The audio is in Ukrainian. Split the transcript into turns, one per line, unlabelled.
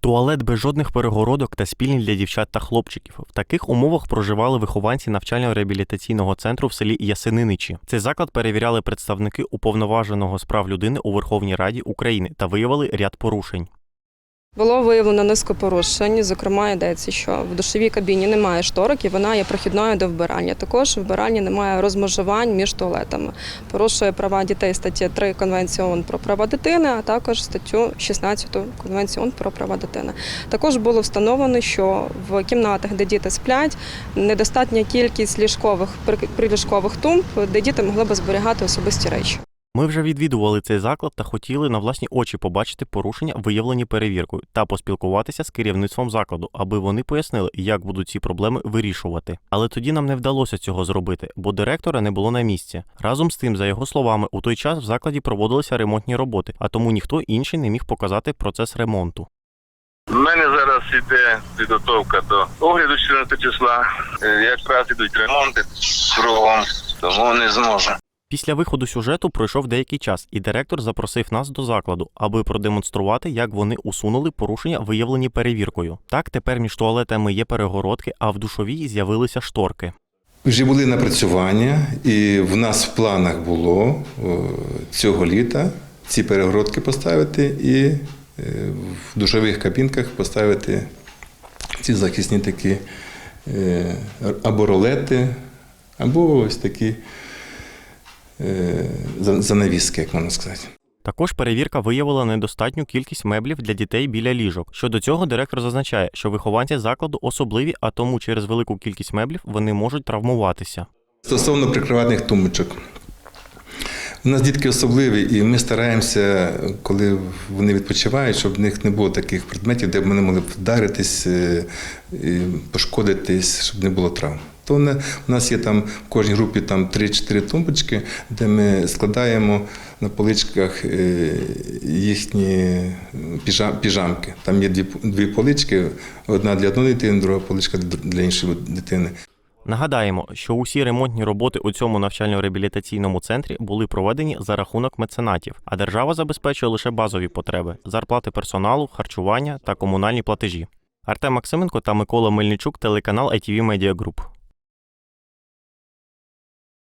Туалет без жодних перегородок та спільні для дівчат та хлопчиків. В таких умовах проживали вихованці навчально-реабілітаційного центру в селі Ясининичі. Цей заклад перевіряли представники уповноваженого з прав людини у Верховній Раді України та виявили ряд порушень.
Було виявлено низку порушень. Зокрема, йдеться, що в душовій кабіні немає шторок і вона є прохідною до вбирання. Також в вбиранні немає розмежувань між туалетами. Порушує права дітей статті 3 Конвенції ООН про права дитини, а також статтю 16 Конвенції ООН про права дитини. Також було встановлено, що в кімнатах, де діти сплять, недостатня кількість ліжкових приліжкових тумб, де діти могли би зберігати особисті речі.
Ми вже відвідували цей заклад та хотіли на власні очі побачити порушення, виявлені перевіркою, та поспілкуватися з керівництвом закладу, аби вони пояснили, як будуть ці проблеми вирішувати. Але тоді нам не вдалося цього зробити, бо директора не було на місці. Разом з тим, за його словами, у той час в закладі проводилися ремонтні роботи, а тому ніхто інший не міг показати процес ремонту.
У мене зараз іде підготовка до огляду 14 числа. Е, Якраз ідуть ремонти кругом, тому не зможу.
Після виходу сюжету пройшов деякий час, і директор запросив нас до закладу, аби продемонструвати, як вони усунули порушення, виявлені перевіркою. Так, тепер між туалетами є перегородки, а в душовій з'явилися шторки.
Вже були напрацювання, і в нас в планах було цього літа ці перегородки поставити і е, в душових кабінках поставити ці захисні такі е, або ролети, або ось такі е, занавіски, як можна сказати.
Також перевірка виявила недостатню кількість меблів для дітей біля ліжок. Щодо цього, директор зазначає, що вихованці закладу особливі, а тому через велику кількість меблів вони можуть травмуватися.
Стосовно прикриватних тумбочок. У нас дітки особливі, і ми стараємося, коли вони відпочивають, щоб в них не було таких предметів, де б вони могли вдаритись, е, пошкодитись, щоб не було травм. То у нас є там в кожній групі там 3-4 тумбочки, де ми складаємо на поличках е, їхні піжамки. Там є дві, дві полички, одна для одної дитини, друга поличка для іншої дитини.
Нагадаємо, що усі ремонтні роботи у цьому навчально-реабілітаційному центрі були проведені за рахунок меценатів, а держава забезпечує лише базові потреби зарплати персоналу, харчування та комунальні платежі. Артем Максименко та Микола Мельничук, телеканал ITV Media Group.